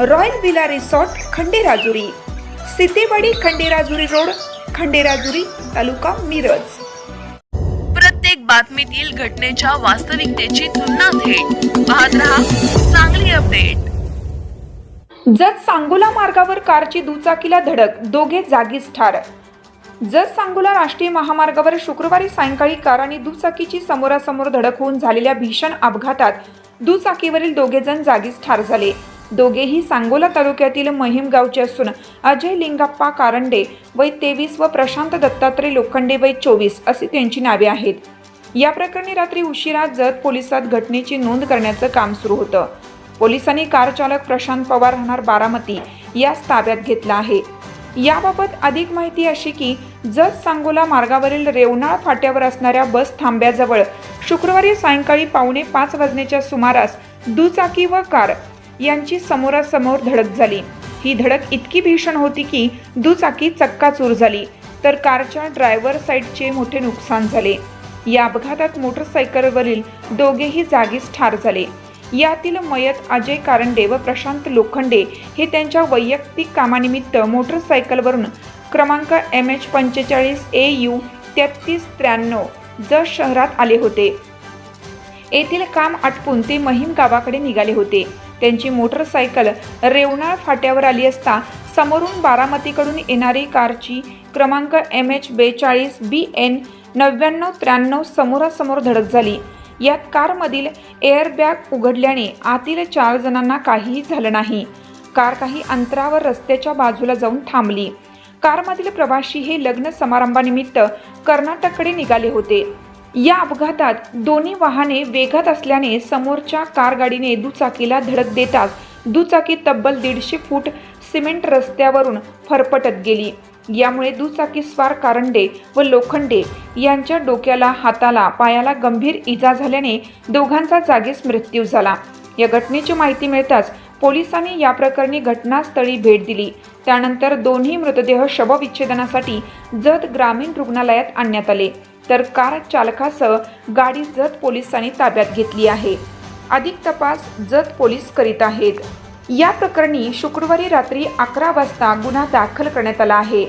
Royal villa resort Khanderajuri. Sitewadi Khanderajuri road Khanderajuri taluka Miraj. प्रत्येक बातमीतील घटनेच्या वास्तविकतेची तुलना थेट. पाहत रहा चांगली अपडेट. जत सांगोला मार्गावर कारची दुचाकीला धडक दोघे जागीच ठार. जत सांगोला राष्ट्रीय महामार्गावर शुक्रवारी सायंकाळी कार आणि दुचाकीची समोरासमोर धडक होऊन झालेल्या भीषण अपघातात दुचाकीवरील दोघे जण जागीच ठार झाले. दोघेही सांगोला तालुक्यातील महिम गावचे असून अजय लिंगाप्पा कारंडे वय तेवीस व प्रशांत दत्तात्रय लोखंडे वय चोवीस अशी त्यांची नावे आहेत. या प्रकरणी रात्री उशिरा जत पोलिसात घटनेची नोंद करण्याचं काम सुरू होतं. पोलिसांनी कार चालक प्रशांत पवार राहणार बारामती यास ताब्यात घेतला आहे. याबाबत अधिक माहिती अशी की जत सांगोला मार्गावरील रेवनाळ फाट्यावर असणाऱ्या बस थांब्याजवळ शुक्रवारी सायंकाळी पावणे पाच वाजण्याच्या सुमारास दुचाकी व कार यांची समोरासमोर धडक झाली. ही धडक इतकी भीषण होती की दुचाकी चक्काचूर झाली तर कारच्या ड्रायव्हर साईडचे मोठे नुकसान झाले. या अपघातात मोटरसायकलवरील दोघेही जागीच ठार झाले. यातील मयत अजय कारंडे व प्रशांत लोखंडे हे त्यांच्या वैयक्तिक कामानिमित्त मोटरसायकलवरून क्रमांक एम एच पंचेचाळीस ए यू तेहतीस त्र्याण्णव जत शहरात आले होते. येथील काम आटपून ते महिम गावाकडे निघाले होते. त्यांची मोटरसायकल रेवणाळ फाट्यावर आली असता समोरून बारामतीकडून येणारी कारची क्रमांक एम एच बेचाळीस बी एन नव्याण्णव त्र्याण्णव समोरासमोर धडक झाली. यात कारमधील एअरबॅग उघडल्याने आतील चार जणांना काहीही झालं नाही. कार काही अंतरावर रस्त्याच्या बाजूला जाऊन थांबली. कारमधील प्रवाशी हे लग्न समारंभानिमित्त कर्नाटककडे निघाले होते. या अपघातात दोन्ही वाहने वेगात असल्याने समोरच्या कार गाडीने दुचाकीला धडक देताच दुचाकी तब्बल दीडशे फूट सिमेंट रस्त्यावरून फरफटत गेली. यामुळे दुचाकी स्वार कारंडे व लोखंडे यांच्या डोक्याला हाताला पायाला गंभीर इजा झाल्याने दोघांचा जागीच मृत्यू झाला. या घटनेची माहिती मिळताच पोलिसांनी या प्रकरणी घटनास्थळी भेट दिली. त्यानंतर दोन्ही मृतदेह शवविच्छेदनासाठी जत ग्रामीण रुग्णालयात आणण्यात आले. तर कार चालकासह गाडी जत पोलिसांनी ताब्यात घेतली आहे. अधिक तपास जत पोलीस करीत आहेत. या प्रकरणी शुक्रवारी रात्री अकरा वाजता गुन्हा दाखल करण्यात आला आहे.